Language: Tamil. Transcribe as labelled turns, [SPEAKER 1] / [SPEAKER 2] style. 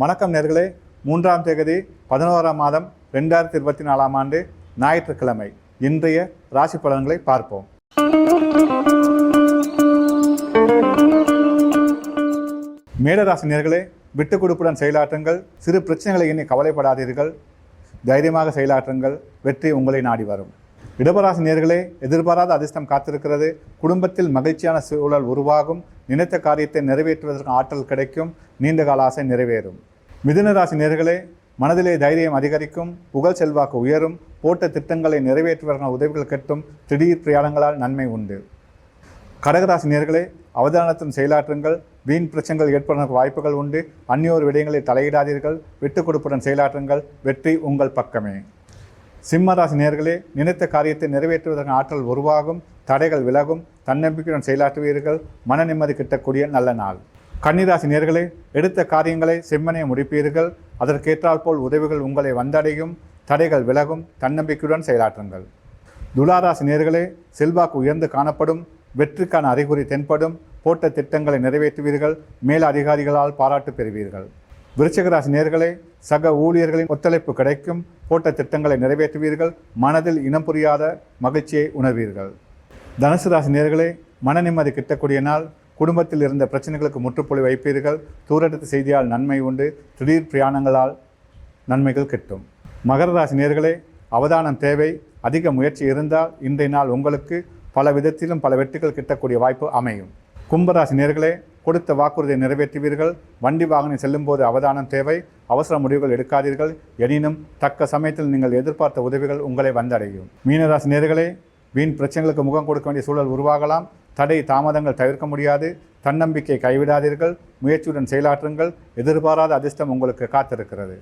[SPEAKER 1] வணக்கம் நேர்களே. மூன்றாம் தேதி பதினோராம் மாதம் ரெண்டாயிரத்தி இருபத்தி நாலாம் ஆண்டு ஞாயிற்றுக்கிழமை. இன்றைய ராசி பலன்களை பார்ப்போம். மேடராசி நேர்களே விட்டு கொடுப்புடன் செயலாற்றுங்கள். சிறு பிரச்சனைகளை எண்ணி கவலைப்படாதீர்கள். தைரியமாக செயலாற்றுங்கள். வெற்றி உங்களை நாடி வரும். இடபராசி நேர்களே எதிர்பாராத அதிர்ஷ்டம் காத்திருக்கிறது. குடும்பத்தில் மகிழ்ச்சியான சூழல் உருவாகும். நினைத்த காரியத்தை நிறைவேற்றுவதற்கு ஆற்றல் கிடைக்கும். நீண்ட கால ஆசை நிறைவேறும். மிதுனராசி நேர்களே மனதிலே தைரியம் அதிகரிக்கும் புகழ் செல்வாக்கு உயரும் போட்ட திட்டங்களை நிறைவேற்றுவதற்கான உதவிகள் கட்டும் திடீர் பிரயாணங்களால் நன்மை உண்டு. கடகராசி நேர்களே அவதானத்துடன் செயலாற்றுங்கள் வீண் பிரச்சனைகள் ஏற்படுவதற்கு வாய்ப்புகள் உண்டு. அந்நியோர் விடயங்களை தலையிடாதீர்கள் விட்டுக் கொடுப்புடன் செயலாற்றுங்கள் வெற்றி உங்கள் பக்கமே. சிம்மராசி நேர்களே நினைத்த காரியத்தை நிறைவேற்றுவதற்கான ஆற்றல் உருவாகும் தடைகள் விலகும் தன்னம்பிக்கையுடன் செயலாற்றுவீர்கள் மன நிம்மதி கிட்டக்கூடிய நல்ல நாள். கன்னிராசி நேர்களே எடுத்த காரியங்களை செம்மனே முடிப்பீர்கள். அதற்கேற்றால் போல் உதவிகள் உங்களை வந்தடையும். தடைகள் விலகும். தன்னம்பிக்கையுடன் செயலாற்றுங்கள். துளாராசி நேர்களே செல்வாக்கு உயர்ந்து காணப்படும். வெற்றிக்கான அறிகுறி தென்படும். போட்ட திட்டங்களை நிறைவேற்றுவீர்கள். மேல் அதிகாரிகளால் பாராட்டு பெறுவீர்கள். விருச்சகராசி நேர்களே சக ஊழியர்களின் ஒத்துழைப்பு கிடைக்கும். போட்ட திட்டங்களை நிறைவேற்றுவீர்கள். மனதில் இனம் புரியாத மகிழ்ச்சியை உணர்வீர்கள். தனுசு ராசி நேர்களே மன நிம்மதி கிட்டக்கூடிய நாள். குடும்பத்தில் இருந்த பிரச்சனைகளுக்கு முற்றுப்புள்ளி வைப்பீர்கள். தூரத்து செய்தியால் நன்மை உண்டு. திடீர் பிரயாணங்களால் நன்மைகள் கிட்டும். மகர ராசி நேர்களே அவதானம் தேவை. அதிக முயற்சி இருந்தால் இன்றைய நாள் உங்களுக்கு பல விதத்திலும் பல வெற்றிகள் கிட்டக்கூடிய வாய்ப்பு அமையும். கும்பராசி நேர்களே கொடுத்த வாக்குறுதியை நிறைவேற்றுவீர்கள். வண்டி வாகனம் செல்லும்போது அவதானம் தேவை. அவசர முடிவுகள் எடுக்காதீர்கள். எனினும் தக்க சமயத்தில் நீங்கள் எதிர்பார்த்த உதவிகள் உங்களை வந்தடையும். மீனராசி நேர்களே வீண் பிரச்சனைகளுக்கு முகம் கொடுக்க வேண்டிய சூழல் உருவாகலாம். தடை தாமதங்கள் தவிர்க்க முடியாது தன்னம்பிக்கை கைவிடாதீர்கள் முயற்சியுடன் செயலாற்றுங்கள் எதிர்பாராத அதிர்ஷ்டம் உங்களுக்கு காத்திருக்கிறது.